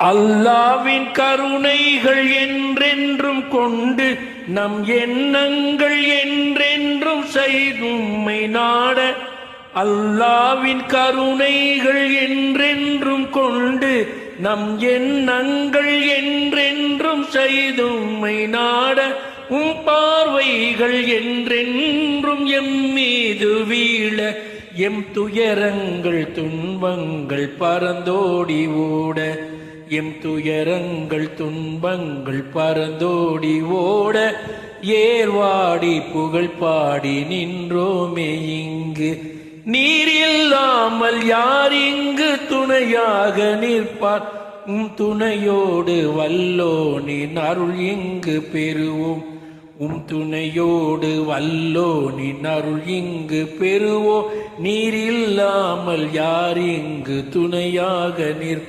அல்லாவின் கருணைகள் என்றென்றும் கொண்டு நம் எண்ணங்கள் என்றென்றும் செய்தும்மை நாட அல்லாவின் கருணைகள் என்றென்றும் கொண்டு நம் எண்ணங்கள் என்றென்றும் செய்தும்மை நாட உம் பார்வைகள் என்றென்றும் எம் மீது வீழ எம் துயரங்கள் துன்பங்கள் பறந்தோடி ஓட. எம் துயரங்கள் துன்பங்கள் பறந்தோடி ஓட ஏர்வாடி புகழ் பாடி நின்றோமே இங்கு. நீர் இல்லாமல் யார் இங்கு துணையாக நிற்பார்? உம் துணையோடு வல்லோனின் அருள் இங்கு பெறுவோம். உம் துணையோடு வல்லோனின் அருள் இங்கு பெறுவோம். நீர் இல்லாமல் யார் இங்கு துணையாக நிற்போம்?